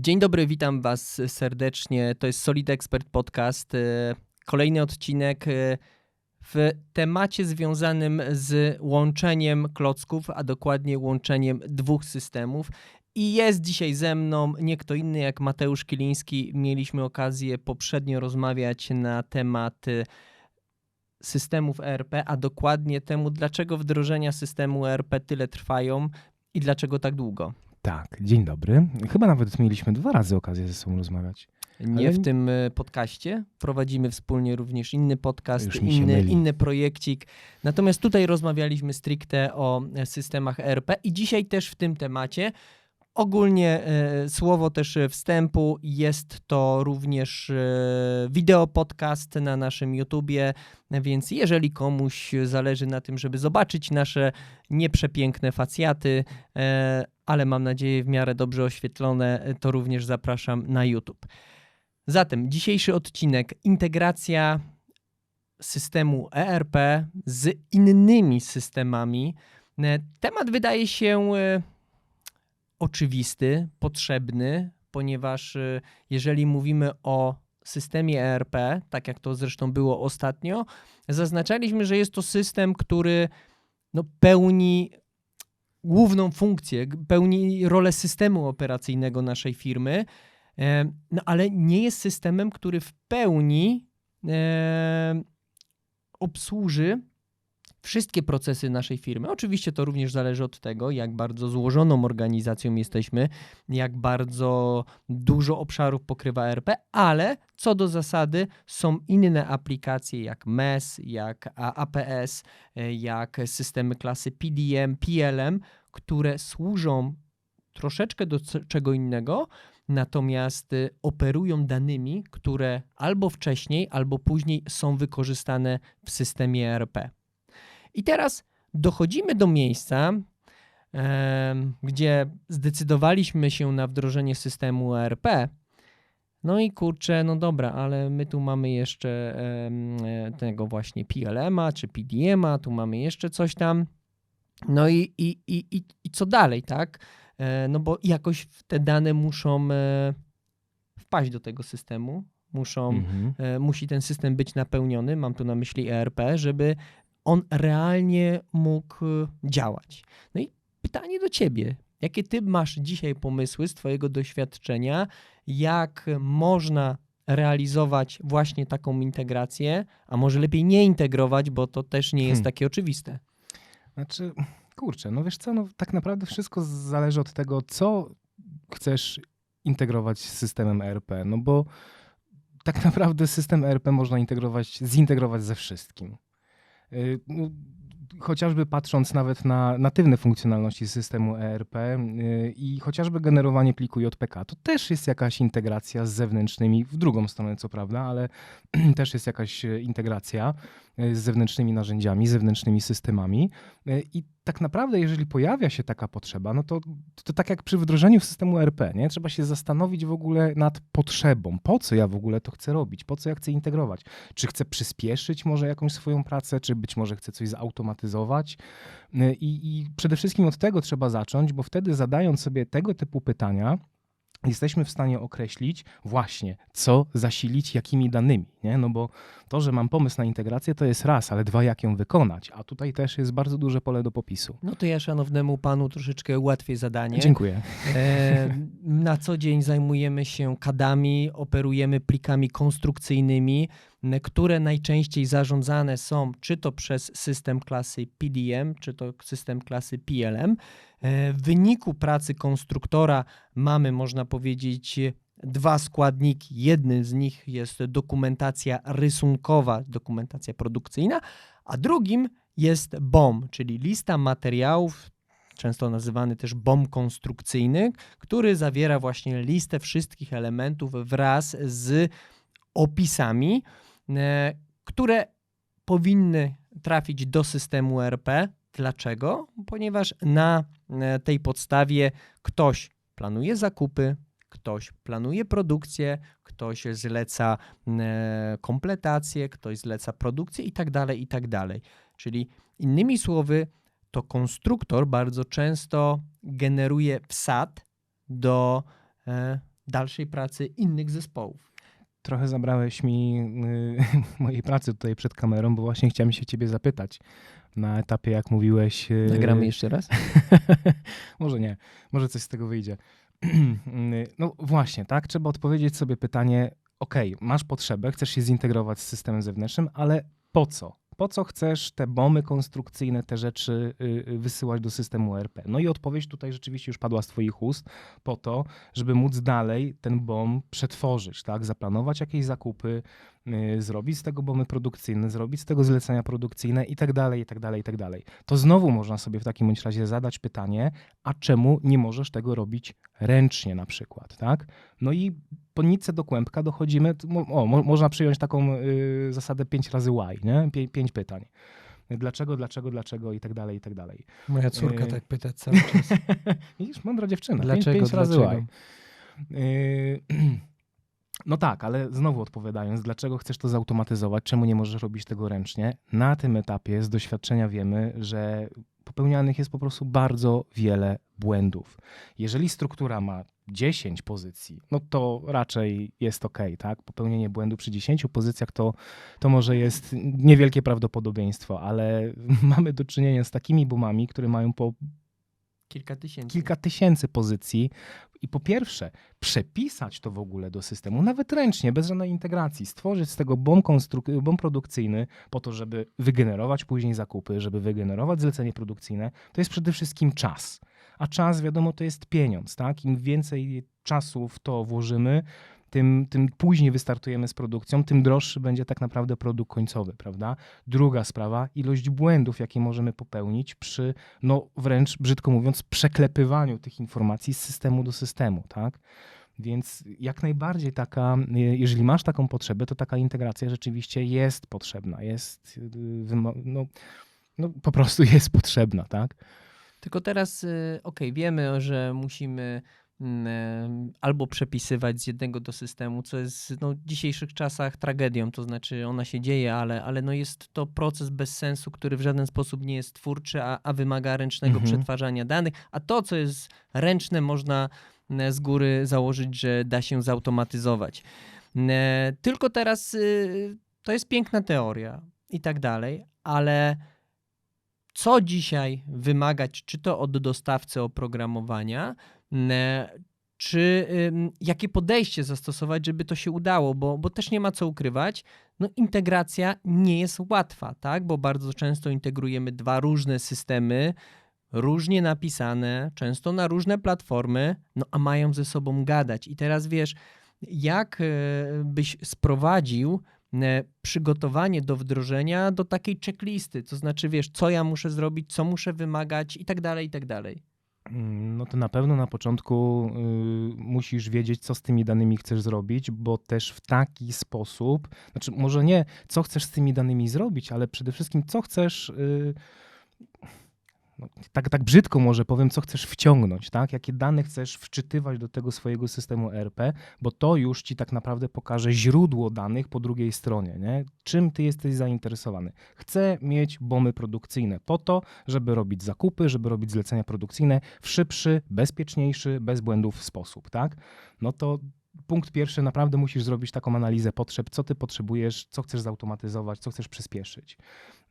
Dzień dobry, witam Was serdecznie. To jest Solid Expert Podcast. E, kolejny odcinek e, w temacie związanym z łączeniem klocków, a dokładnie łączeniem dwóch systemów. I jest dzisiaj ze mną nie kto inny jak Mateusz Kiliński. Mieliśmy okazję poprzednio rozmawiać na temat e, systemów ERP, a dokładnie temu, dlaczego wdrożenia systemu ERP tyle trwają i dlaczego tak długo. Tak, dzień dobry. Chyba nawet mieliśmy dwa razy okazję ze sobą rozmawiać. Nie Ale- w tym e, podcaście. Prowadzimy wspólnie również inny podcast, inny, inny projekcik. Natomiast tutaj rozmawialiśmy stricte o e, systemach ERP i dzisiaj też w tym temacie. Ogólnie e, słowo też e, wstępu jest to również e, wideo podcast na naszym YouTubie, więc jeżeli komuś zależy na tym, żeby zobaczyć nasze nieprzepiękne facjaty, ale mam nadzieję w miarę dobrze oświetlone, to również zapraszam na YouTube. Zatem dzisiejszy odcinek integracja systemu ERP z innymi systemami. Temat wydaje się oczywisty, potrzebny, ponieważ e, jeżeli mówimy o systemie ERP, tak jak to zresztą było ostatnio, zaznaczaliśmy, że jest to system, który no, pełni główną funkcję, pełni rolę systemu operacyjnego naszej firmy, e, no ale nie jest systemem, który w pełni e, obsłuży wszystkie procesy naszej firmy. Oczywiście to również zależy od tego, jak bardzo złożoną organizacją jesteśmy, jak bardzo dużo obszarów pokrywa ERP, ale co do zasady są inne aplikacje jak MES, jak APS, e, jak systemy klasy PDM, PLM, które służą troszeczkę do czego innego, natomiast y, operują danymi, które albo wcześniej, albo później są wykorzystane w systemie ERP. I teraz dochodzimy do miejsca, gdzie zdecydowaliśmy się na wdrożenie systemu ERP. No i kurczę, no dobra, ale my tu mamy jeszcze tego właśnie PLM-a czy PDM-a, tu mamy jeszcze coś tam. No i, i, i, i, i co dalej, tak? E, No bo jakoś te dane muszą e, wpaść do tego systemu, muszą Mhm. e, musi ten system być napełniony, mam tu na myśli ERP, żeby on realnie mógł e, działać. No i pytanie do ciebie. Jakie ty masz dzisiaj pomysły z twojego doświadczenia, jak można realizować właśnie taką integrację, a może lepiej nie integrować, bo to też nie jest Hmm. takie oczywiste. Znaczy, kurczę, no wiesz co, no tak naprawdę wszystko zależy od tego, co chcesz integrować z systemem ERP, no bo tak naprawdę system ERP można integrować, zintegrować ze wszystkim. Y, no, Chociażby patrząc nawet na natywne funkcjonalności systemu ERP y, i chociażby generowanie pliku JPK, to też jest jakaś integracja z zewnętrznymi, w drugą stronę co prawda, ale też jest jakaś integracja z zewnętrznymi narzędziami, zewnętrznymi systemami. E, I tak naprawdę, jeżeli pojawia się taka potrzeba, no to, to tak jak przy wdrożeniu systemu ERP, nie? trzeba się zastanowić w ogóle nad potrzebą. Po co ja w ogóle to chcę robić? Po co ja chcę integrować? Czy chcę przyspieszyć może jakąś swoją pracę, czy być może chcę coś zautomatyzować? E, I, I przede wszystkim od tego trzeba zacząć, bo wtedy zadając sobie tego typu pytania, jesteśmy w stanie określić właśnie, co zasilić jakimi danymi, nie? No bo to, że mam pomysł na integrację, to jest raz, ale dwa, jak ją wykonać, a tutaj też jest bardzo duże pole do popisu. No to ja szanownemu panu troszeczkę ułatwię zadanie. Dziękuję. E, Na co dzień zajmujemy się kadami, operujemy plikami konstrukcyjnymi, które najczęściej zarządzane są czy to przez system klasy PDM, czy to system klasy PLM. E, W wyniku pracy konstruktora mamy, można powiedzieć, dwa składniki. Jednym z nich jest dokumentacja rysunkowa, dokumentacja produkcyjna, a drugim jest BOM, czyli lista materiałów, często nazywany też BOM konstrukcyjny, który zawiera właśnie listę wszystkich elementów wraz z opisami, e, które powinny trafić do systemu ERP. Dlaczego? Ponieważ na e, tej podstawie ktoś planuje zakupy, ktoś planuje produkcję, ktoś zleca e, kompletację, ktoś zleca produkcję i tak dalej, i tak dalej. Czyli innymi słowy, to konstruktor bardzo często generuje wsad do, e, dalszej pracy innych zespołów. Trochę zabrałeś mi y, mojej pracy tutaj przed kamerą, bo właśnie chciałem się ciebie zapytać na etapie, jak mówiłeś. y, Nagramy jeszcze raz? może nie, może coś z tego wyjdzie. no właśnie, tak? Trzeba odpowiedzieć sobie pytanie, ok, masz potrzebę, chcesz się zintegrować z systemem zewnętrznym, ale po co? Po co chcesz te bomy konstrukcyjne, te rzeczy y, y, wysyłać do systemu ERP? No i odpowiedź tutaj rzeczywiście już padła z twoich ust, po to, żeby móc dalej ten BOM przetworzyć, tak? Zaplanować jakieś zakupy, zrobić z tego bomy produkcyjne, zrobić z tego zlecenia produkcyjne i tak dalej, i tak dalej, i tak dalej. To znowu można sobie w takim bądź razie zadać pytanie, a czemu nie możesz tego robić ręcznie na przykład, tak? No i po nitce do kłębka dochodzimy, o, mo, można przyjąć taką y, zasadę 5 razy why, nie? Pię, pięć pytań. Dlaczego, dlaczego, dlaczego i tak dalej, i tak dalej. Moja córka Yy. tak pyta cały czas. Widzisz, mądra dziewczyna. Dlaczego, pięć, pięć razy dlaczego? why. Yy, No tak, ale znowu odpowiadając, dlaczego chcesz to zautomatyzować, czemu nie możesz robić tego ręcznie? Na tym etapie z doświadczenia wiemy, że popełnianych jest po prostu bardzo wiele błędów. Jeżeli struktura ma 10 pozycji, no to raczej jest ok, tak? Popełnienie błędu przy 10 pozycjach to, to może jest niewielkie prawdopodobieństwo, ale mamy do czynienia z takimi boomami, które mają po Kilka tysięcy. kilka tysięcy pozycji. I po pierwsze, przepisać to w ogóle do systemu, nawet ręcznie, bez żadnej integracji, stworzyć z tego konstruk- bomb produkcyjny po to, żeby wygenerować później zakupy, żeby wygenerować zlecenie produkcyjne, to jest przede wszystkim czas. A czas, wiadomo, to jest pieniądz, tak? Im więcej czasu w to włożymy, tym, tym później wystartujemy z produkcją, tym droższy będzie tak naprawdę produkt końcowy, prawda? Druga sprawa, ilość błędów, jakie możemy popełnić przy, no wręcz brzydko mówiąc, przeklepywaniu tych informacji z systemu do systemu, tak? Więc jak najbardziej taka, je- jeżeli masz taką potrzebę, to taka integracja rzeczywiście jest potrzebna, jest, wymo- no, no po prostu jest potrzebna, tak? Tylko teraz, y, okej, wiemy, że musimy albo przepisywać z jednego do systemu, co jest no, w dzisiejszych czasach tragedią, to znaczy ona się dzieje, ale, ale no jest to proces bez sensu, który w żaden sposób nie jest twórczy, a, a wymaga ręcznego Mhm. przetwarzania danych, a to, co jest ręczne, można mm, z góry założyć, że da się zautomatyzować. E, Tylko teraz y, to jest piękna teoria i tak dalej, ale co dzisiaj wymagać, czy to od dostawcy oprogramowania, czy ym, jakie podejście zastosować, żeby to się udało, bo, bo też nie ma co ukrywać. No, integracja nie jest łatwa, tak? Bo bardzo często integrujemy dwa różne systemy, różnie napisane, często na różne platformy, no a mają ze sobą gadać. I teraz wiesz, jak e, byś sprowadził e, przygotowanie do wdrożenia do takiej checklisty, to znaczy wiesz, co ja muszę zrobić, co muszę wymagać i tak dalej, i tak dalej. Mm, No to na pewno na początku y, musisz wiedzieć, co z tymi danymi chcesz zrobić, bo też w taki sposób, znaczy może nie co chcesz z tymi danymi zrobić, ale przede wszystkim co chcesz, y, no, tak, tak brzydko może powiem, co chcesz wciągnąć, tak? Jakie dane chcesz wczytywać do tego swojego systemu ERP, bo to już ci tak naprawdę pokaże źródło danych po drugiej stronie, nie? Czym ty jesteś zainteresowany? Chcę mieć bomy produkcyjne po to, żeby robić zakupy, żeby robić zlecenia produkcyjne w szybszy, bezpieczniejszy, bez błędów sposób, tak? No to punkt pierwszy, naprawdę musisz zrobić taką analizę potrzeb, co ty potrzebujesz, co chcesz zautomatyzować, co chcesz przyspieszyć.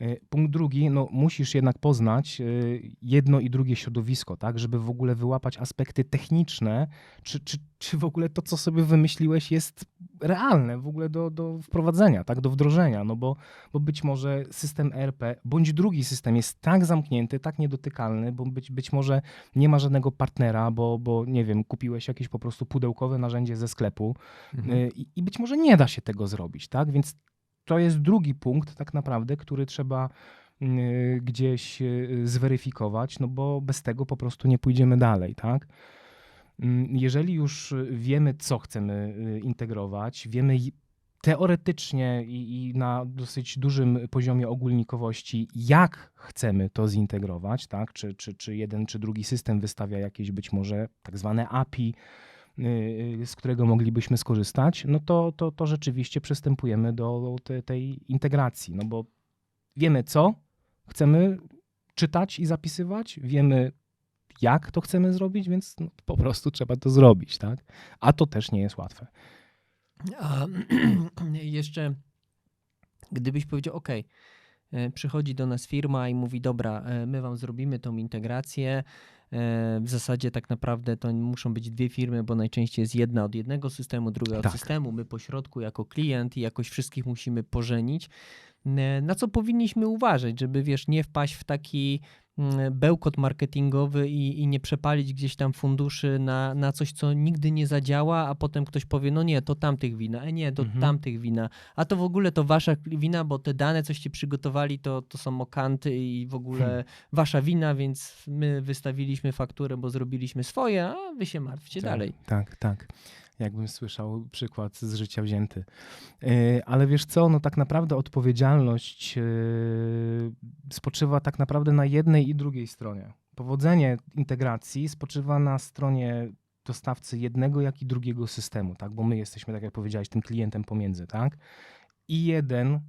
Y, Punkt drugi, no musisz jednak poznać y, jedno i drugie środowisko, tak, żeby w ogóle wyłapać aspekty techniczne, czy, czy, czy w ogóle to, co sobie wymyśliłeś jest realne w ogóle do, do wprowadzenia, tak, do wdrożenia, no bo, bo być może system ERP bądź drugi system jest tak zamknięty, tak niedotykalny, bo być, być może nie ma żadnego partnera, bo, bo nie wiem, kupiłeś jakieś po prostu pudełkowe narzędzie ze sklepu y, i, i być może nie da się tego zrobić, tak, więc to jest drugi punkt tak naprawdę, który trzeba y, gdzieś y, zweryfikować, no bo bez tego po prostu nie pójdziemy dalej, tak? Mm, Jeżeli już wiemy, co chcemy y, integrować, wiemy teoretycznie i, i na dosyć dużym poziomie ogólnikowości, jak chcemy to zintegrować, tak? Czy, czy, czy jeden, czy drugi system wystawia jakieś być może tak zwane API, z którego moglibyśmy skorzystać, no to, to, to rzeczywiście przystępujemy do te, tej integracji, no bo wiemy co chcemy czytać i zapisywać, wiemy jak to chcemy zrobić, więc no, po prostu trzeba to zrobić, tak? A to też nie jest łatwe. A jeszcze, gdybyś powiedział, OK, przychodzi do nas firma i mówi, dobra, e, my wam zrobimy tą integrację. E, W zasadzie tak naprawdę to muszą być dwie firmy, bo najczęściej jest jedna od jednego systemu, druga od Tak. systemu. My po środku jako klient i jakoś wszystkich musimy pożenić. E, Na co powinniśmy uważać, żeby wiesz, nie wpaść w taki bełkot marketingowy i, i nie przepalić gdzieś tam funduszy na, na coś, co nigdy nie zadziała, a potem ktoś powie, no nie, to tamtych wina, e nie, to Mhm. tamtych wina, a to w ogóle to wasza wina, bo te dane, coście przygotowali, to, to są okanty i w ogóle Hmm. wasza wina, więc my wystawiliśmy fakturę, bo zrobiliśmy swoje, a wy się martwcie Tak, dalej. Tak, tak. Jakbym słyszał przykład z życia wzięty. Yy, Ale wiesz co, no tak naprawdę odpowiedzialność yy, spoczywa tak naprawdę na jednej i drugiej stronie. Powodzenie integracji spoczywa na stronie dostawcy jednego, jak i drugiego systemu, tak? Bo my jesteśmy, tak jak powiedziałeś, tym klientem pomiędzy, tak? I jeden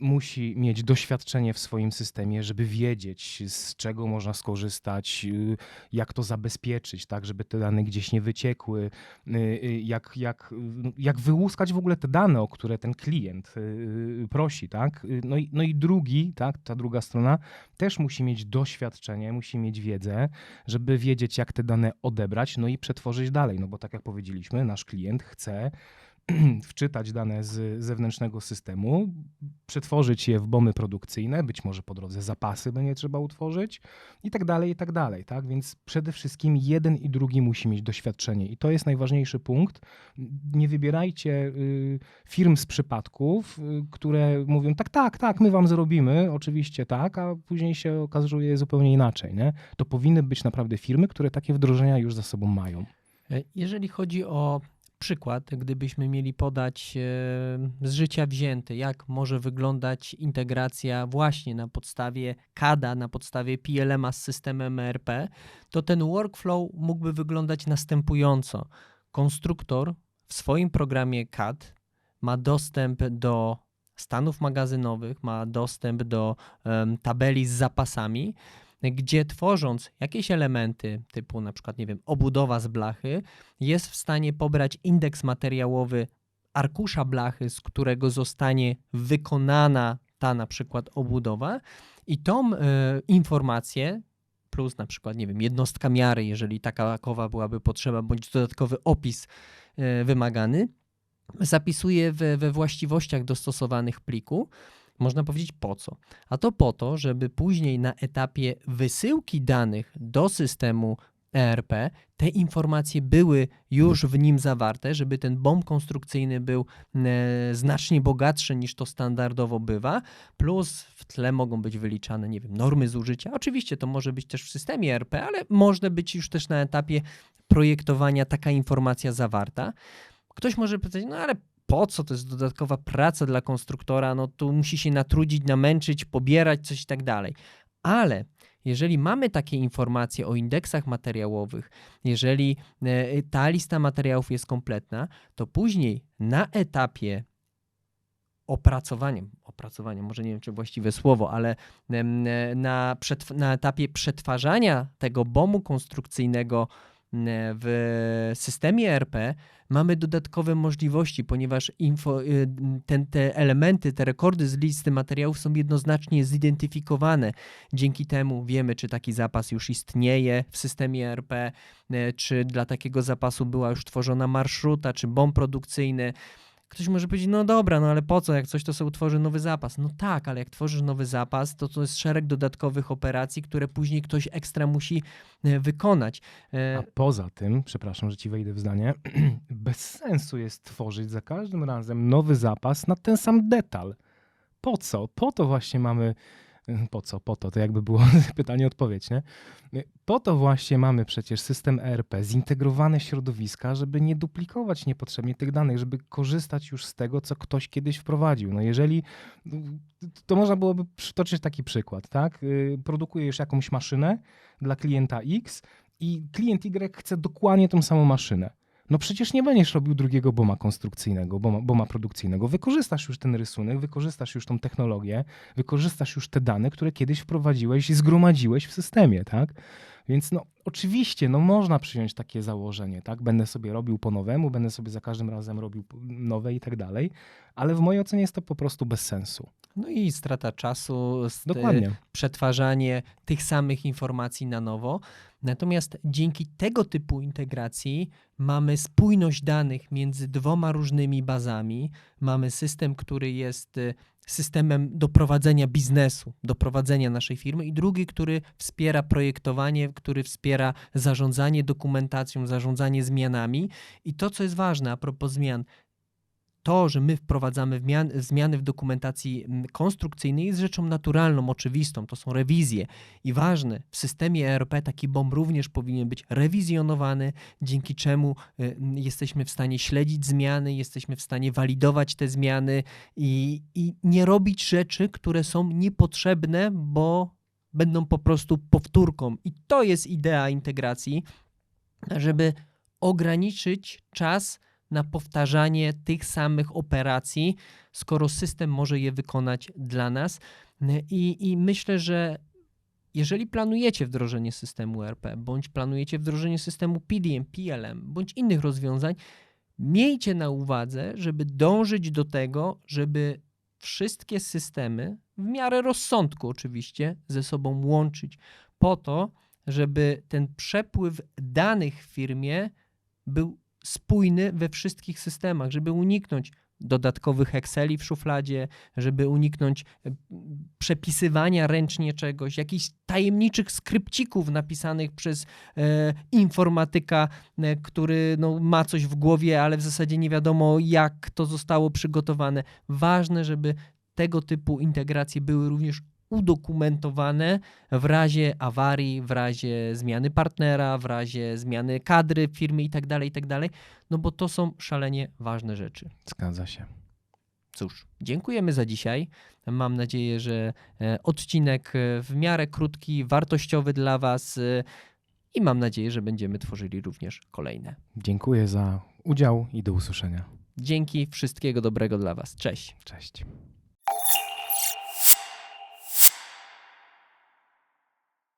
musi mieć doświadczenie w swoim systemie, żeby wiedzieć, z czego można skorzystać, y, jak to zabezpieczyć, tak, żeby te dane gdzieś nie wyciekły, y, y, jak, jak, y, jak wyłuskać w ogóle te dane, o które ten klient y, y, prosi, tak. Y, No i, no i drugi, tak, ta druga strona też musi mieć doświadczenie, musi mieć wiedzę, żeby wiedzieć, jak te dane odebrać, no i przetworzyć dalej, no bo tak jak powiedzieliśmy, nasz klient chce wczytać dane z zewnętrznego systemu, przetworzyć je w bomy produkcyjne, być może po drodze zapasy będzie trzeba utworzyć i tak dalej, i tak dalej, tak? Więc przede wszystkim jeden i drugi musi mieć doświadczenie i to jest najważniejszy punkt. Nie wybierajcie y, firm z przypadków, y, które mówią tak, tak, tak, my wam zrobimy, oczywiście tak, a później się okazuje zupełnie inaczej, nie? To powinny być naprawdę firmy, które takie wdrożenia już za sobą mają. E, Jeżeli chodzi o przykład, gdybyśmy mieli podać e, z życia wzięty, jak może wyglądać integracja właśnie na podstawie CADA, na podstawie PLM-a z systemem ERP, to ten workflow mógłby wyglądać następująco. Konstruktor w swoim programie CAD ma dostęp do stanów magazynowych, ma dostęp do em, tabeli z zapasami, gdzie tworząc jakieś elementy typu na przykład, nie wiem, obudowa z blachy, jest w stanie pobrać indeks materiałowy arkusza blachy, z którego zostanie wykonana ta na przykład obudowa i tą e, informację plus na przykład, nie wiem, jednostka miary, jeżeli takowa byłaby potrzeba, bądź dodatkowy opis e, wymagany, zapisuje we, we właściwościach dostosowanych pliku. Można powiedzieć po co? A to po to, żeby później na etapie wysyłki danych do systemu ERP te informacje były już w nim zawarte, żeby ten bomb konstrukcyjny był e, znacznie bogatszy niż to standardowo bywa, plus w tle mogą być wyliczane, nie wiem, normy zużycia. Oczywiście to może być też w systemie ERP, ale może być już też na etapie projektowania taka informacja zawarta. Ktoś może pytać, no ale po co to jest dodatkowa praca dla konstruktora? No tu musi się natrudzić, namęczyć, pobierać coś i tak dalej. Ale jeżeli mamy takie informacje o indeksach materiałowych, jeżeli e, ta lista materiałów jest kompletna, to później na etapie opracowania, opracowania, może nie wiem czy właściwe słowo, ale e, na, na etapie przetwarzania tego bomu konstrukcyjnego w systemie ERP mamy dodatkowe możliwości, ponieważ info, y, ten, te elementy, te rekordy z listy materiałów są jednoznacznie zidentyfikowane. Dzięki temu wiemy, czy taki zapas już istnieje w systemie ERP, e, czy dla takiego zapasu była już tworzona marszruta, czy bomb produkcyjny. Ktoś może powiedzieć, no dobra, no ale po co, jak coś to sobie utworzy nowy zapas? No tak, ale jak tworzysz nowy zapas, to to jest szereg dodatkowych operacji, które później ktoś ekstra musi e, wykonać. E, A poza tym, przepraszam, że ci wejdę w zdanie, bez sensu jest tworzyć za każdym razem nowy zapas na ten sam detal. Po co? Po to właśnie mamy. Po co? Po to, to jakby było pytanie, odpowiedź, nie? Po to właśnie mamy przecież system ERP, zintegrowane środowiska, żeby nie duplikować niepotrzebnie tych danych, żeby korzystać już z tego, co ktoś kiedyś wprowadził. No jeżeli, to można byłoby przytoczyć taki przykład, tak? Y, Produkujesz jakąś maszynę dla klienta X, i klient Y chce dokładnie tą samą maszynę. No przecież nie będziesz robił drugiego boma konstrukcyjnego, boma, boma produkcyjnego. Wykorzystasz już ten rysunek, wykorzystasz już tą technologię, wykorzystasz już te dane, które kiedyś wprowadziłeś i zgromadziłeś w systemie, tak? Więc no oczywiście, no można przyjąć takie założenie, tak? Będę sobie robił po nowemu, będę sobie za każdym razem robił nowe i tak dalej, ale w mojej ocenie jest to po prostu bez sensu. No i strata czasu, Dokładnie. przetwarzanie tych samych informacji na nowo. Natomiast dzięki tego typu integracji mamy spójność danych między dwoma różnymi bazami. Mamy system, który jest y, systemem do prowadzenia biznesu, do prowadzenia naszej firmy, i drugi, który wspiera projektowanie, który wspiera zarządzanie dokumentacją, zarządzanie zmianami. I to, co jest ważne a propos zmian, to, że my wprowadzamy zmiany w dokumentacji konstrukcyjnej jest rzeczą naturalną, oczywistą. To są rewizje. I ważne, w systemie ERP taki BOM również powinien być rewizjonowany, dzięki czemu y, jesteśmy w stanie śledzić zmiany, jesteśmy w stanie walidować te zmiany i, i nie robić rzeczy, które są niepotrzebne, bo będą po prostu powtórką. I to jest idea integracji, żeby ograniczyć czas na powtarzanie tych samych operacji, skoro system może je wykonać dla nas. I, i myślę, że jeżeli planujecie wdrożenie systemu ERP, bądź planujecie wdrożenie systemu PDM, PLM, bądź innych rozwiązań, miejcie na uwadze, żeby dążyć do tego, żeby wszystkie systemy, w miarę rozsądku oczywiście, ze sobą łączyć, po to, żeby ten przepływ danych w firmie był spójny we wszystkich systemach, żeby uniknąć dodatkowych Exceli w szufladzie, żeby uniknąć e, przepisywania ręcznie czegoś, jakichś tajemniczych skrypcików napisanych przez e, informatyka, e, który no, ma coś w głowie, ale w zasadzie nie wiadomo, jak to zostało przygotowane. Ważne, żeby tego typu integracje były również udokumentowane w razie awarii, w razie zmiany partnera, w razie zmiany kadry w firmie itd., itd., no bo to są szalenie ważne rzeczy. Zgadza się. Cóż, dziękujemy za dzisiaj. Mam nadzieję, że e, odcinek e, w miarę krótki, wartościowy dla Was e, i mam nadzieję, że będziemy tworzyli również kolejne. Dziękuję za udział i do usłyszenia. Dzięki, wszystkiego dobrego dla Was. Cześć. Cześć.